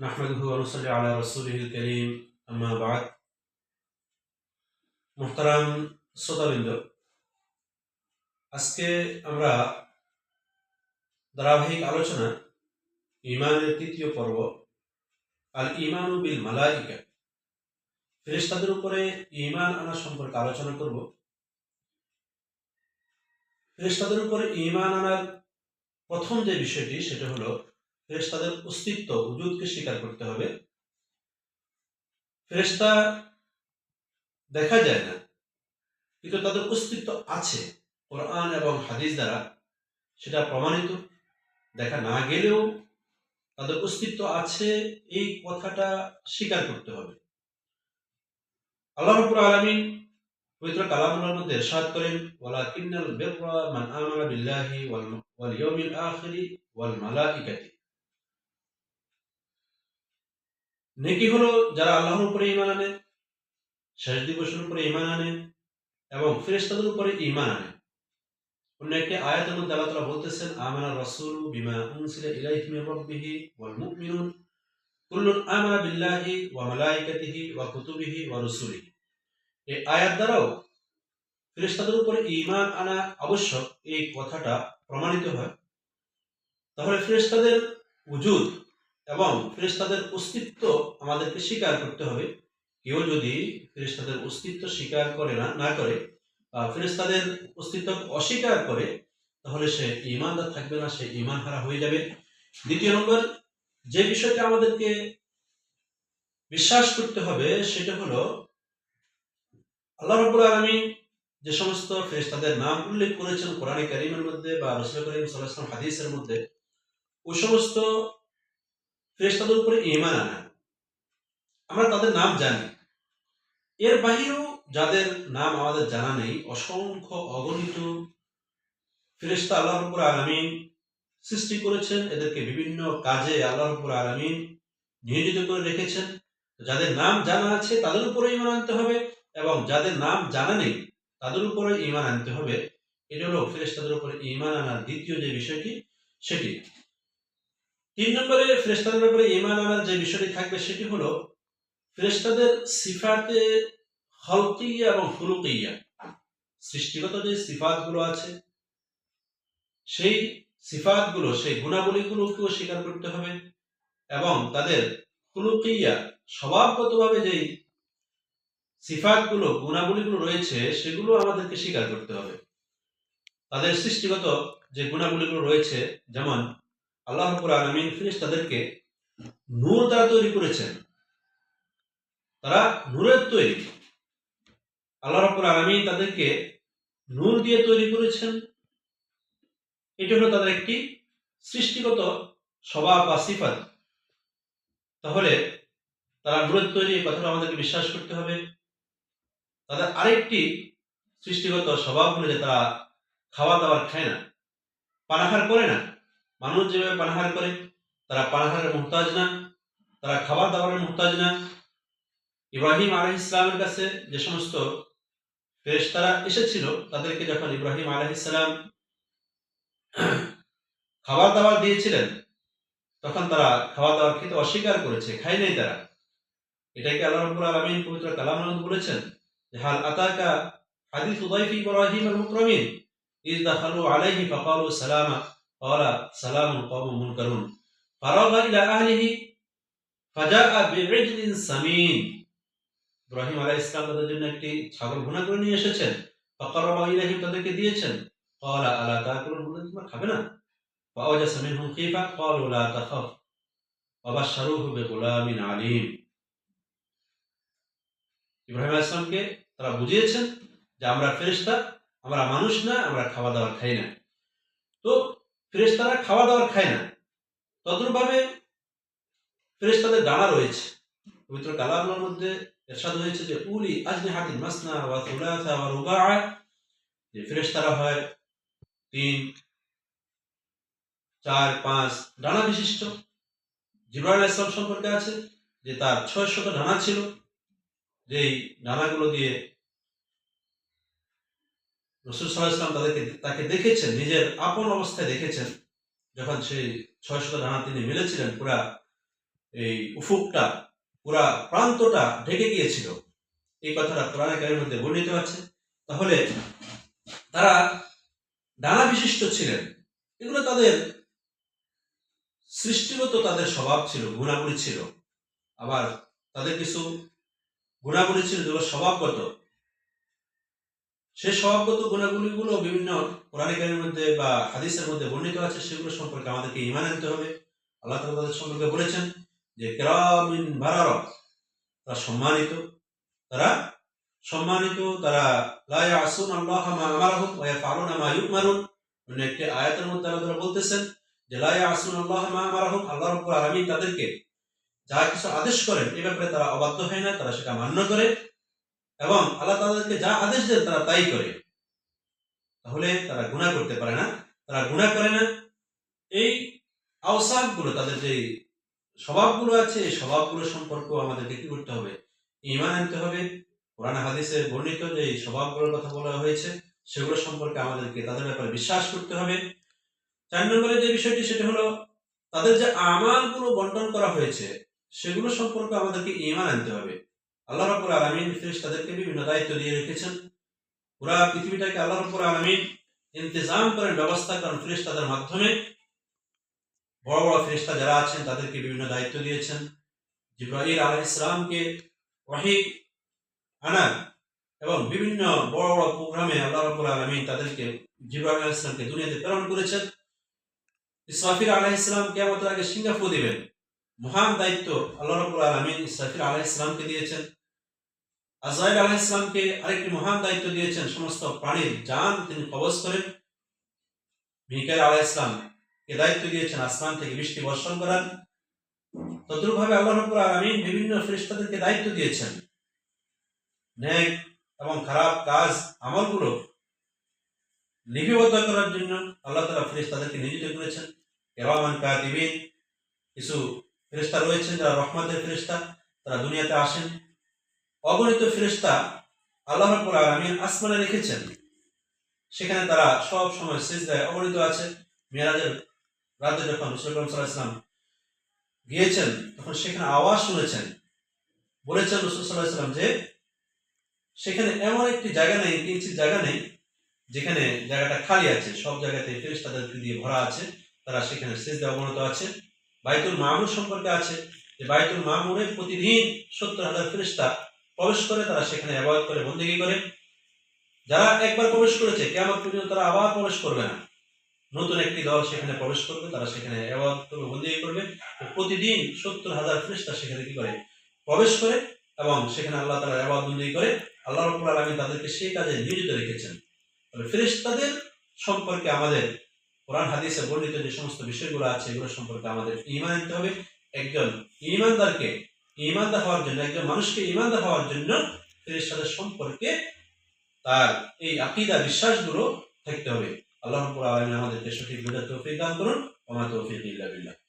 نحمده ونصلي على رسوله الكريم أما بعد মোহতারাম শ্রোতাবৃন্দ আজকে আমরা ধারাবাহিক আলোচনা ইমানের তৃতীয় পর্ব আল ইমানু বিল মালাইকা ফেরেশতাদের উপরে ইমান আনা সম্পর্কে আলোচনা করব ফেরেশতাদের উপরে ইমান আনার প্রথম যে বিষয়টি সেটা হলো ফেরেশতাদের অস্তিত্ব, উজুদকে স্বীকার করতে হবে। ফেরেশতা দেখা যায় না, কিন্তু তাদের অস্তিত্ব আছে। কোরআন এবং হাদিস দ্বারা সেটা প্রমাণিত। দেখা না গেলেও তাদের অস্তিত্ব আছে, এই কথাটা স্বীকার করতে হবে। আল্লাহ রাব্বুল আলামিন পবিত্র কালামুল্লাহর মধ্যে করেন, ওয়ালাকিন্নাল বিররা মান আমানা বিল্লাহি ওয়াল ইয়াউমিল আখিরি ওয়াল মালাইকাতি। নেকি হলো যারা আল্লাহর উপরে ইমান আনে শেষ দিবসের উপরে ইমান আনে এবং ফেরেশতাদের উপরে ইমান আনে। অন্য একটি আয়াতের মধ্যে বলতেছেন, আমানা রাসূল বিমা উনসিলা ইলাইহি মির রাব্বিহি ওয়াল মুমিনুন, কুল্লুন আমানা বিল্লাহি ওয়া মালাইকাতিহি ওয়া কুতুবিহি ওয়া রুসুলিহি। এই আয়াত দ্বারাও ফেরেশতাদের উপরে ঈমান আনা আবশ্যক, এই কথাটা প্রমাণিত হয়। তাহলে ফেরেশতাদের উজুদ এবং ফেরেশতাদের অস্তিত্ব আমাদেরকে স্বীকার করতে হবে। কেউ যদি ফেরেশতাদের অস্তিত্ব স্বীকার করে না না করে বা ফেরেশতাদের অস্তিত্ব অস্বীকার করে, তাহলে সে ইমানদার থাকবে না, সে ইমান হারা হয়ে যাবে। দ্বিতীয় নম্বর, যে বিষয়টা আমাদেরকে বিশ্বাস করতে হবে সেটা হলো, আল্লাহ রাব্বুল আলামিন যে সমস্ত ফেরেস্তাদের নাম উল্লেখ করেছেন কোরআনে কারীমের মধ্যে বা রাসূল করিম ওয়াসাল্লাম হাদিসের মধ্যে, ওই সমস্ত ফেরেশতাদের উপরে ইমান আনা। আমরা তাদের নাম জানি। এর বাহিরেও যাদের নাম আমাদের জানা নেই, অসংখ্য অগণিত ফেরেশতা আল্লাহ রাব্বুল আলামিন সৃষ্টি করেছেন, এদেরকে বিভিন্ন কাজে আল্লাহ রাব্বুল আলামিন নিয়োজিত করে রেখেছেন। যাদের নাম জানা আছে, তাদের উপরে ইমান আনতে হবে এবং যাদের নাম জানা নেই, তাদের উপরে ঈমান আনতে হবে। এটা হলো ফেরেশতাদের উপরে ইমান আনার দ্বিতীয় যে বিষয়টি, সেটি। তিন নম্বরে ফেরেশতাদের ব্যাপারে ঈমান আনার যে বিষয়টি থাকবে সেটি হলো ফেরেশতাদের সিফাতে হলকিয়া এবং ফুলুকিয়া। সৃষ্টিগত যে সিফাতগুলো আছে, সেই সিফাতগুলো, সেই গুণাবলীগুলোকেও স্বীকার করতে হবে এবং তাদের ফুলুকিয়া স্বভাবগতভাবে যেই সিফাতগুলো, গুণাবলীগুলো রয়েছে, সেগুলো আমাদেরকে স্বীকার করতে হবে। তাদের সৃষ্টিগত যে গুণাবলীগুলো রয়েছে, যেমন আল্লাহ রাব্বুল আলামিন ফেরেশতাদেরকে নূর দ্বারা তৈরি করেছেন। তারা নূরের তৈরি। আল্লাহ রাব্বুল আলামিন তাদেরকে নূর দিয়ে তৈরি করেছেন। এটা হলো তাদের একটি সৃষ্টিগত স্বভাব বা সিফাত। তাহলে তারা নূরের তৈরি এই কথাটা আমাদেরকে বিশ্বাস করতে হবে। তাদের আরেকটি সৃষ্টিগত স্বভাব হলো তারা খাওয়া দাওয়ার খায় না পানাহার করে না। মানুষ যেভাবে পানাহার করে, তারা পানাহারের মুহতাজ না, তারা খাবার দাবারের মুহতাজ না। ইব্রাহিম আলহ ইসলামের কাছে যে সমস্ত ফেরেশতারা এসেছিল, তাদেরকে যখন ইব্রাহিম আলহ ইসলাম খাবার দাবার দিয়েছিলেন, তখন তারা খাওয়া দাওয়ার খেতে অস্বীকার করেছে, খায় নাই তারা। এটাকে আল্লাহ রাব্বুল আলামিন পবিত্র কালাম বলেছেন যে, হাল আতাকা হাদিস উদাইফি ইব্রাহিম আল মুকরামিন ইজ দাখালু আলাইহি ফাকালু সালামা। قال سلام قوم منكرون فرغ إلى أهله فجاء بعجل سمين ইব্রাহিম আলাইহিস সালাম তাদের জন্য একটি ছাগল ভুনা করে নিয়ে এসেছেন ফাকাররাবা ইলাইহিম তাদেরকে দিয়েছেন قال আলা তাকুলুন বলে তোমরা খাবে না فأوجس منهم خيفة قالوا لا تخف وبشروه بغلام عليم ইব্রাহিম আলাইহিস সালামকে তারা বুঝিয়েছেন যে আমরা ফেরেশতা আমরা মানুষ না আমরা খাওয়া দাওয়া খাই না তো ফেরেশতারা খাওয়া দাওয়ার খায় না। তদ্রুপভাবে ফেরেশতাদের ডানা রয়েছে। পবিত্র কালামের মধ্যে এরশাদ হয়েছে যে, উলি আজনি হাতিন মাসনা ওয়া সুলাসা ওয়া রুবা যে ফেরেশতারা হয় তিন, চার, পাঁচ, ডানা বিশিষ্ট। জিব্রাইল ইসলাম সম্পর্কে আছে যে, তার ছয় শত ডানা ছিল। যেই ডানাগুলো দিয়ে রসুল তাদেরকে তাকে দেখেছেন, নিজের আপন অবস্থায় দেখেছেন। যখন সেই ছয় শত ডানা তিনি মেলেছিলেন, পুরা এই উফুকটা, পুরা প্রান্তটা ঢেকে গিয়েছিল। এই কথাটা কোরআন কারের মধ্যে বর্ণিত আছে। তাহলে তারা ডানা বিশিষ্ট ছিলেন। এগুলো তাদের সৃষ্টিগত তাদের স্বভাব ছিল, গুণাবলী ছিল। আবার তাদের কিছু গুণাবলী ছিল যেগুলো স্বভাবগত। সেই স্বভাবগত গুণাবলীগুলো বিভিন্ন কোরআনিকের মধ্যে বা হাদিসের মধ্যে বর্ণিত আছে, সেগুলো সম্পর্কে আমাদেরকে ইমান আনতে হবে। আল্লাহ তাআলা তাদের সম্পর্কে বলেছেন যে, কেরামিন বারার, তারা সম্মানিত তারা সম্মানিত, তারা লা ইয়াসুন আল্লাহ মা আমারহুম ওয়া ইয়াফআলুনা মা ইউমারুন। অন্য একটি আয়াতের মধ্যে আল্লাহ তাআলা বলতেছেন যে, লা ইয়াসুন আল্লাহ মা আমারহুম, আল্লাহ রাব্বুল আলামিন তাদেরকে যা কিছু আদেশ করেন, এ ব্যাপারে তারা অবাধ্য হয় না, তারা সেটা মান্য করে। এবং আল্লাহ তাদেরকে যা আদেশ দেন তারা তাই করে। তাহলে তারা গুণা করতে পারে না। তারা গুণা করে না। এই আওসাফগুলো, তাদের যে স্বভাবগুলো আছে, এই স্বভাবগুলো সম্পর্কেও আমাদেরকে কি করতে হবে? ইমান আনতে হবে। কোরআন হাদিসে বর্ণিত যে এই স্বভাবগুলোর কথা বলা হয়েছে, সেগুলো সম্পর্কে আমাদেরকে তাদের ব্যাপারে বিশ্বাস করতে হবে। চার নম্বরে যে বিষয়টি, সেটা হলো তাদের যে আমালগুলো বন্টন করা হয়েছে, সেগুলো সম্পর্কে আমাদেরকে ইমান আনতে হবে। আল্লাহ রাব্বুল আলামিন ফেরেশতাদেরকে বিভিন্ন দায়িত্ব দিয়ে রেখেছেন। পুরা পৃথিবীটাকে আল্লাহ রাব্বুল আলামিন ইন্তজাম করেন ব্যবস্থা করেন ফেরেশতাদের মাধ্যমে। বড় বড় ফেরেশতা যারা আছেন, তাদেরকে বিভিন্ন দায়িত্ব দিয়েছেন। জিব্রাইল আলাইহিস ইসলামকে ওয়াহি আনার এবং বিভিন্ন বড় বড় প্রোগ্রামে আল্লাহ রাব্বুল আলামিন তাদেরকে জিব্রাইল আলাইহিস ইসলামকে দুনিয়াতে প্রেরণ করেছেন। ইসরাফিল আলাইহিস ইসলাম কিয়ামতের আগে সিঙ্গাপুর দিবেন। মহান দায়িত্ব আল্লাহ রাব্বুল আলামিন ইসরাফিল আলাইহিস ইসলামকে দিয়েছেন। আজরাইল আলাইহিস ইসলামকে আরেকটি মহান দায়িত্ব দিয়েছেন সমস্ত প্রাণীর যান তিনি কবজ করেন। মিকাইল আলাইহিস ইসলাম দায়িত্ব দিয়েছেন আসমান থেকে বৃষ্টি বর্ষণ করার। তদ্রুপভাবে আল্লাহ আলামিন বিভিন্ন ফেরেশতাদেরকে দায়িত্ব দিয়েছেন। ন্যায় এবং খারাপ কাজ আমলগুলো লিপিবদ্ধ করার জন্য আল্লাহ তাআলা ফেরেশতাদেরকে নিয়োজিত করেছেন। কেরামান কাতিবিন কিছু ফেরেশতা রয়েছেন যারা রহমতের ফেরেশতা, তারা দুনিয়াতে আসেন। অগণিত ফেরেশতা আল্লাহ রাব্বুল আলামিন আসমানে রেখেছেন। সেখানে তারা সব সময় সিজদায় অগণিত আছে। মেরাজের রাতে যখন রসুল করিম সাল্লাল্লাহু আলাইহি ওয়াসাল্লাম গিয়েছেন, তখন সেখানে আওয়াজ শুনেছেন। বলেছেন রসুল আলাইহি যে, সেখানে এমন একটি জায়গা নেই কিঞ্চিত জায়গা নেই, যেখানে জায়গাটা খালি আছে। সব জায়গাতে ফেরেশতাদেরকে দিয়ে ভরা আছে। তারা সেখানে সিজদায় অবনত আছে। বাইতুল মামুর সম্পর্কে আছে যে, বাইতুল মামুরে প্রতিদিন সত্তর হাজার ফেরেশতা প্রবেশ করে, তারা সেখানে আবাদ করে, বন্দেগী করে। যারা একবার প্রবেশ করেছে কেমন পর্যন্ত তারা আবার প্রবেশ করবে না। নতুন একটি দল সেখানে প্রবেশ করবে, তারা সেখানে আবাদ করবে, বন্দেগী করবে। প্রতিদিন সত্তর হাজার ফেরেশতা সেখানে কি করে? প্রবেশ করে এবং সেখানে আল্লাহ তারা আবাদ বন্দেগী করে। আল্লাহ রব্বুল আলামিন তাদেরকে সেই কাজে নিয়োজিত রেখেছেন। তবে ফেরেশতাদের সম্পর্কে আমাদের কোরআন, হাদিসে বর্ণিত যে সমস্ত বিষয়গুলো আছে, এগুলো সম্পর্কে আমাদের ইমান আনতে হবে। একজন ইমানদারকে ইমানদার হওয়ার জন্য, একজন মানুষকে ইমানদার হওয়ার জন্য ফেরেস্তাদের সম্পর্কে তার এই আকিদা, বিশ্বাসগুলো থাকতে হবে। আল্লাহ আমাদেরকে সঠিক বোঝার তৌফিক দান করুন। আমার তৌফিক ইল্লা বিল্লাহ।